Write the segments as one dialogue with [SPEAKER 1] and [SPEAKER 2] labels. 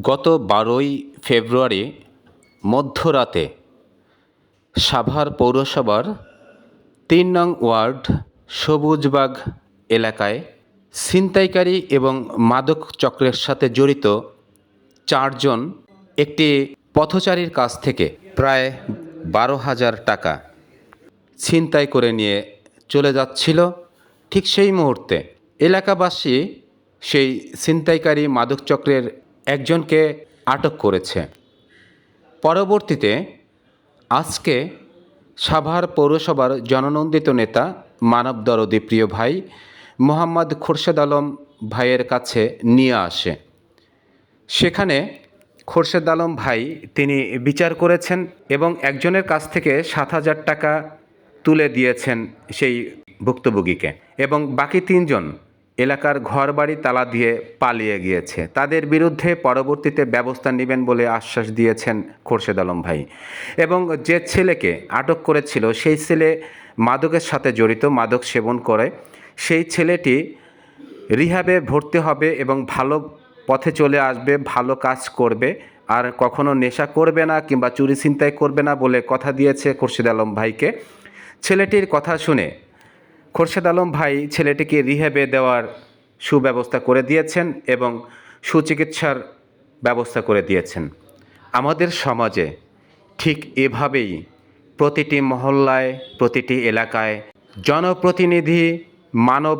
[SPEAKER 1] গত বারোই ফেব্রুয়ারি মধ্যরাতে সাভার পৌরসভার তিন নং ওয়ার্ড সবুজবাগ এলাকায় ছিনতাইকারী এবং মাদক চক্রের সাথে জড়িত চারজন একটি পথচারীর কাছ থেকে প্রায় বারো হাজার টাকা ছিনতাই করে নিয়ে চলে যাচ্ছিল। ঠিক সেই মুহূর্তে এলাকাবাসী সেই ছিনতাইকারী মাদক চক্রের একজনকে আটক করেছে। পরবর্তীতে আজকে সাভার পৌরসভার জননন্দিত নেতা মানব দরদি প্রিয় ভাই মোহাম্মদ খোরশেদ আলম ভাইয়ের কাছে নিয়ে আসে। সেখানে খোরশেদ আলম ভাই তিনি বিচার করেছেন এবং একজনের কাছ থেকে সাত হাজার টাকা তুলে দিয়েছেন সেই ভুক্তভোগীকে এবং বাকি তিনজন এলাকার ঘরবাড়ি তালা দিয়ে পালিয়ে গিয়েছে। তাদের বিরুদ্ধে পরবর্তীতে ব্যবস্থা নেবেন বলে আশ্বাস দিয়েছেন খোরশেদ আলম ভাই। এবং যে ছেলেকে আটক করেছিল, সেই ছেলে মাদকের সাথে জড়িত, মাদক সেবন করে। সেই ছেলেটি রিহাবে ভর্তি হবে এবং ভালো পথে চলে আসবে, ভালো কাজ করবে। আর কখনো নেশা করবে না কিংবা চুরি ছিনতাই করবে না বলে কথা দিয়েছে খোরশেদ আলম ভাইকে। ছেলেটির কথা শুনে খোরশেদ আলম ভাই ছেলেটিকে রিহেবে দেওয়ার সুব্যবস্থা করে দিয়েছেন এবং সুচিকিৎসার ব্যবস্থা করে দিয়েছেন। আমাদের সমাজে ঠিক এভাবেই প্রতিটি মহল্লায়, প্রতিটি এলাকায় জনপ্রতিনিধি, মানব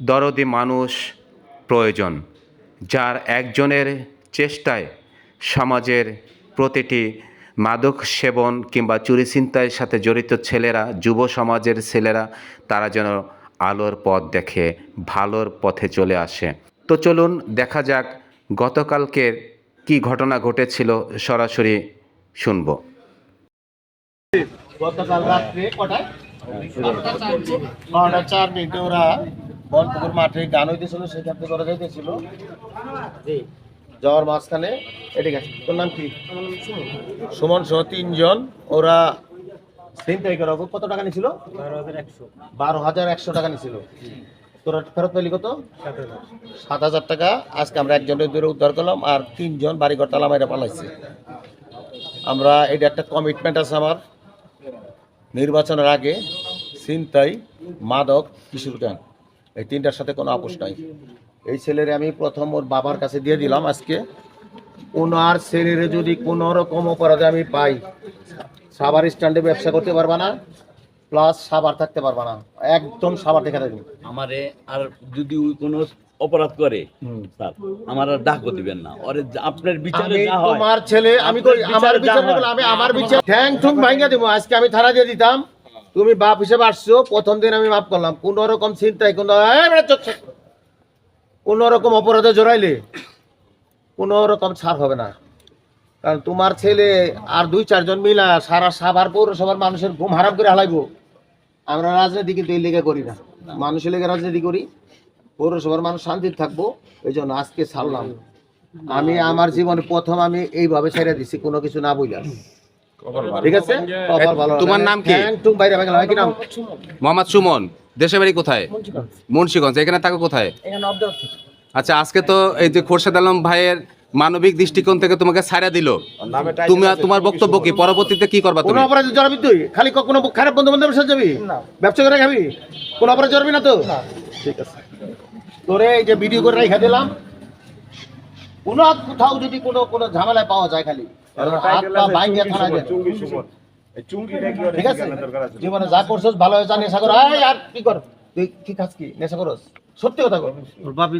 [SPEAKER 1] দরদি মানুষ প্রয়োজন, যার একজনের চেষ্টায় সমাজের প্রতিটি মাদক সেবন কিংবা চুরি ছিনতাইয়ের সাথে জড়িত ছেলেরা, যুব সমাজের ছেলেরা, তারা যেন আলোর পথ দেখে, ভালোর পথে চলে আসে। তো চলুন দেখা যাক গতকালকের কি ঘটনা ঘটেছিল, সরাসরি শুনব।
[SPEAKER 2] গতকাল রাত্রে কটায়? নটা চার মিনিটে। ওরা মাঠে গান হইতেছিল, সেখান থেকে ওরা যাইতেছিল। যাওয়ার মাঝখানে এটি গেছে তোর নাম কি? সুমন সহ তিনজন। ওরা ছিনতাই করা কত টাকা নিছিল? বারো হাজার একশো। টাকা নিছিল। তোরা ফেরত পেলি কত? সাত হাজার। টাকা। আজকে আমরা একজনের দূরে উদ্ধার করলাম আর তিনজন বাড়িঘর তালা মাইরা পালাইছে। আমরা এটা একটা কমিটমেন্ট আছে আমার। নির্বাচনের আগে ছিনতাই মাদক কিশোর গান এই তিনটার সাথে কোনো আপোষ নাই। এই ছেলেরে আমি প্রথম ওর বাবার কাছে দিয়ে দিলাম আজকে। ওনার ছেলেরে যদি কোনো রকম অপরাধে আমি পাই সাবার স্ট্যান্ডে ব্যবসা করতে পারবা না প্লাস সাবার থাকতে পারবা না। একদম সাবার দেখে থাকবে
[SPEAKER 3] আমারে আর যদি ওই কোনো অপরাধ করে স্যার আমার আর ডাক দিবেন না। ওরে আপনার বিচারে
[SPEAKER 2] আমি
[SPEAKER 3] যা হয়।
[SPEAKER 2] তোমার ছেলে আমি কই আমার
[SPEAKER 3] বিচার।
[SPEAKER 2] আমি আমার বিচার ঠ্যাং ঠুং ভাঙ্গা দিব আজকে আমি থানা দিয়ে দিতাম। তুমি বাপ হিসেবে আসছো প্রথম দিন আমি মাফ করলাম। কোন রকম চিন্তায় কোন। কোন রকম অপরাধে জড়াইলে কোন রকম ছাড় হবে না। কারণ তোমার ছেলে আর দুই চারজন মিলা সারা সাভার পৌরসভার মানুষের ঘুম হারাম করে হালাইবো। আমরা রাজনীতি কিন্তু এই লেগে করি না। মানুষের লেগে রাজনীতি করি পৌরসভার মানুষ শান্তিতে থাকব এই জন্য আজকে ছাড়লাম। আমি আমার জীবনে প্রথম আমি এইভাবে ছেড়ে দিছি কোনো কিছু না বুঝলাম ঠিক আছে?
[SPEAKER 1] তোমার নাম কি?
[SPEAKER 2] ঠ্যাং বাইরে বাইরে কি নাম।
[SPEAKER 1] মোহাম্মদ সুমন। দেশের বাড়ি কোথায়? মুন্সিগঞ্জ। এখানে থাকো কোথায়? আচ্ছা আজকে তো এই যে খোরশেদ আলম ভাইয়ের মানবিক দৃষ্টিকোণ থেকে তোমাকে ছাড়া দিল। তুমি তোমার বক্তব্য কি? পরবর্তীতে কি করবা
[SPEAKER 2] কোনো
[SPEAKER 1] তুমি
[SPEAKER 2] অপরাধে জড়াবি তুই? খালি কোনো খারাপ বন্ধু বান্ধবের সাথে যাবি? ব্যবসা করে খাবি? কোনো অপরাধ জড়াবি না তো? ঠিক আছে। তোরে এই যে ভিডিও করে রেখে দিলাম। কোনো কোথাও যদি কোনো কোনো ঝামেলায় পাওয়া যায় খালি। হাত পা ভাঙিয়ে থানায় দে। ঠিক আছে। জীবনে যা করছস ভালো হয়েছে নেশা কর এই আর কি কর? তুই কি খাস কি? নেশা করস? সত্যি কথা কর।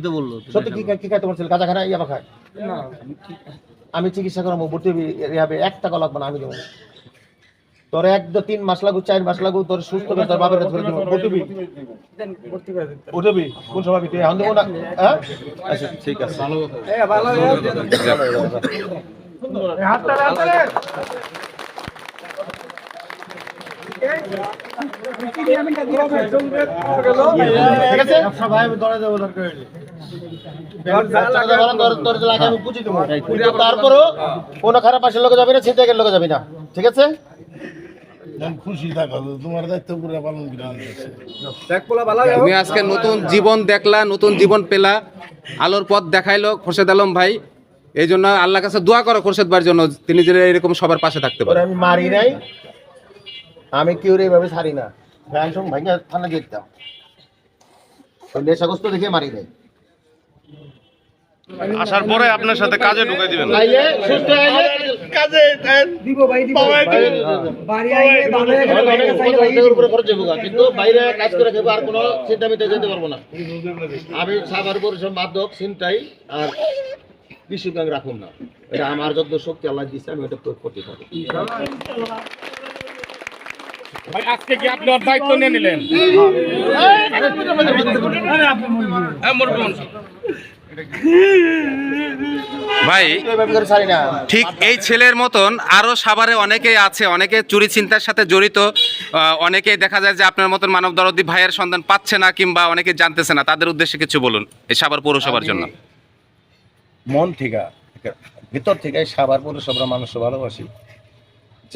[SPEAKER 4] তো বলল
[SPEAKER 2] সত্যি কি কি খায় তোমার ছেলে? কাঁচা খায় ইয়াবা খায়। আমি চিকিৎসা করব ভর্তি রিহাবে এক টাকা লাগবে না আমি দেবো। তোর এক দু তিন মাস লাগু চার মাস লাগু তোর সুস্থ করে তোর দেবো। উঠবি কোন সময় তুই এখন দেবো না। হ্যাঁ? আচ্ছা ঠিক আছে দলে দেবো দরকার হইলে তারপরও কোনো খারাপ পাশের লোক যাবে না লোক যাবে না। ঠিক আছে?
[SPEAKER 5] খুশি থাকো তোমার দায়িত্ব পুরো পালন করে
[SPEAKER 1] তুমি আজকে নতুন জীবন দেখলা নতুন জীবন পেলা আলোর পথ দেখাইলো খোরশেদ আলম ভাই। এই জন্য আল্লাহ কাছে দোয়া করো খোরশেদ ভাইয়ের জন্য তিনি যেন এরকম সবার পাশে থাকতে পারে।
[SPEAKER 2] আমি মারি নাই। আমি কেউ এইভাবে ছাড়ি না? ভ্যান সঙ্গে ভাইঙ্গা থানা যেতাম ওই নেশাগ্রস্ত দেখে মারি নাই।
[SPEAKER 5] আসার পরে আপনার সাথে কাজে ঢুকাই দিবেন
[SPEAKER 2] আইলে সুস্থ আইলে
[SPEAKER 5] কাজে
[SPEAKER 4] দিব ভাই দিব। বাড়ি আইলে ভালো গেলে ভাইয়ের কাছে আইলে ভাই
[SPEAKER 2] অনেক উপরে খরচ হইবো কিন্তু বাইরে কাজ করে খেবো আর কোনো চিন্তা মিতে যেতে পারব না। আমি সাবার পরিশ্রম মাদক চিন্তাই আর বিশ্ব ব্যাংক রাখুন না। এটা আমার যত শক্তি আল্লাহ দিচ্ছে আমি এটা প্রয়োগ করতে থাকি
[SPEAKER 5] আজকে কি আপনি ওর দায়িত্ব নিয়ে নিলেন?
[SPEAKER 1] ভাই
[SPEAKER 2] ছাড়ি না
[SPEAKER 1] ঠিক এই ছেলের মতন আরও সাভারে অনেকেই আছে অনেকে চুরি চিন্তার সাথে জড়িত অনেকেই দেখা যায় যে আপনার মতন মানব দরদি ভাইয়ের সন্ধান পাচ্ছে না কিংবা অনেকে জানতেছে না। তাদের উদ্দেশ্যে কিছু বলুন এই সাভার পৌরসভার জন্য।
[SPEAKER 2] মন থেকে ভিতর থেকে সাবার পৌরসভার মানুষ ভালোবাসি।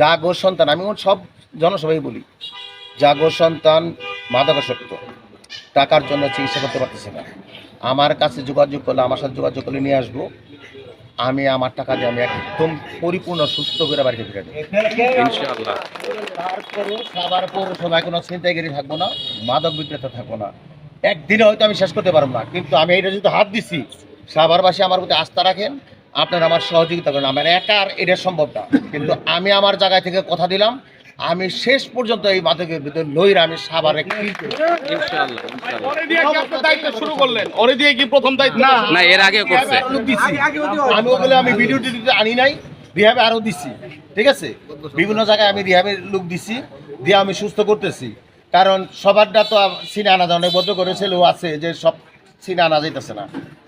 [SPEAKER 2] জাগর সন্তান, আমি ওর সব জনসভাই বলি জাগর সন্তান মাদকাসক্ত, টাকার জন্য চিকিৎসা করতে পারতেছে না। আমার কাছে যোগাযোগ করলে, আমার সাথে যোগাযোগ করলে নিয়ে আসব। আমি আমার টাকা দিয়ে আমি একদম পরিপূর্ণ, সুস্থ করে বাড়িতে ফিরে পৌরসভায় কোনো ছিনতাইকারী থাকব না, মাদক বিক্রেতা থাকব না। একদিনে হয়তো আমি শেষ করতে পারব না, কিন্তু আমি এটা যেহেতু হাত দিচ্ছি সাভারবাসী আমার প্রতি আস্থা রাখেন। আপনারা আমার সহযোগিতা করেন আমার একার এটা সম্ভব না। কিন্তু আমি আমার জায়গায় থেকে কথা দিলাম আমি শেষ পর্যন্ত এই মাদকের ভিতরে লইরা আমি সাভারে কি
[SPEAKER 1] ইনশাআল্লাহ ইনশাআল্লাহ।
[SPEAKER 5] ওরে দিয়ে কি আপনি দায়িত্ব শুরু করলেন? ওরে দিয়ে কি প্রথম দায়িত্ব
[SPEAKER 1] না এর আগেও করছে।
[SPEAKER 2] আমি ওগুলো আমি ভিডিও টিডিও আনি নাই রিহাবে আরও দিছি। ঠিক আছে? বিভিন্ন জায়গায় আমি রিহাবে লোক দিছি দিয়ে আমি সুস্থ করতেছি। কারণ সবারটা তো সিনে আনা যায় অনেক বদ্ধ করে ছেলেও আছে যে সব সিনে আনা যাইতেছে না।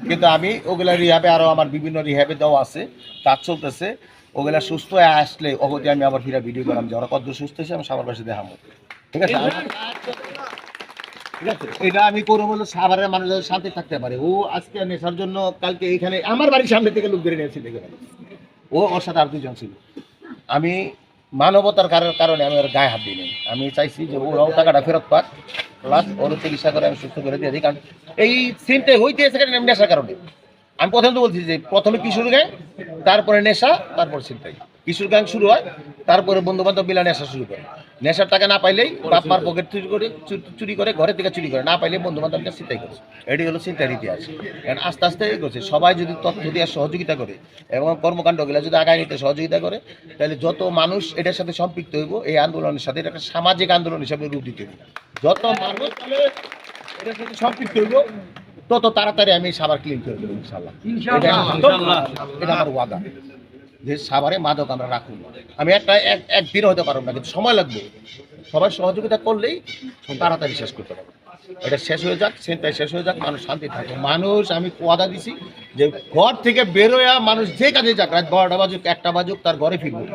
[SPEAKER 2] কিন্তু আমি ওগুলা রিহাবে আরও আমার বিভিন্ন রিহাবে দেওয়া আছে কাজ চলতেছে। ওগুলা সুস্থ হয়ে আসলে অগতি আমি আবার ফিরা ভিডিও করলাম যে ওরা কত সুস্থ হয়েছে আমি সবার পাশে দেখাবো। ঠিক আছে? ঠিক আছে? এটা আমি করব বলে সাভারের মানুষ যাতে শান্তি থাকতে পারে। ও আজকে নেশার জন্য কালকে এইখানে আমার বাড়ির সামনে থেকে লোক ধরে নিয়েছিল দেখে। ও ওর সাথে আর দুজন ছিল। আমি মানবতার কারণ- কারণে আমি ওর গায়ে হাত দিই আমি চাইছি যে ওরাও টাকাটা ফেরত পাক। প্লাস ওর চিকিৎসা করে আমি সুস্থ করে দিয়ে দিই। কারণ এই সিনটা হইতে এসে নেশার কারণে? আমি প্রথম তো বলছি যে প্রথমে কিশোর গ্যাং তারপরে নেশা, তারপর ছিনতাই কিশোর গ্যাং শুরু হয় তারপরে বন্ধু বান্ধব মিলা নেশা শুরু করে। নেশার টাকা না পাইলেই বাপ মার পকেট চুরি করে চুরি করে ঘরের থেকে চুরি করে। না পাইলে বন্ধু বান্ধবকে চিন্তাই করে এটি হলো চিন্তার ইতিহাস। কারণ আস্তে আস্তে এগোচ্ছে। সবাই যদি তথ্য দিয়ে সহযোগিতা করে এবং কর্মকাণ্ডগুলো যদি আগায় নিতে সহযোগিতা করে তাহলে যত মানুষ এটার সাথে সম্পৃক্ত হইব এই আন্দোলনের সাথে এটা একটা সামাজিক আন্দোলন হিসাবে রূপ দিতে হবে। যত মানুষ এটার সাথে সম্পৃক্ত হইব তত তাড়াতাড়ি আমি সাবার ক্লিন করে দেবো ইনশাল্লাহ এটা এটা আমার ওয়াদা। যে সাভারে মাদক আমরা রাখুন। আমি একটা এক- একদিন হতে পারব না, কিন্তু সময় লাগবে। সবাই সহযোগিতা করলেই তাড়াতাড়ি শেষ করতে পারব। এটা শেষ হয়ে যাক সেন্টার শেষ হয়ে যাক, মানুষ শান্তি থাকে মানুষ, আমি ওয়াদা দিছি যে ঘর থেকে বেরোয়া মানুষ যে কাজে যাক, রাত বারোটা বাজুক, একটা বাজুক, তার ঘরে ফিরবে।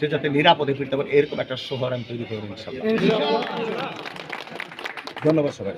[SPEAKER 2] সে যাতে নিরাপদে ফিরতে পারে, এরকম একটা শহর আমি তৈরি করব ধন্যবাদ সবাই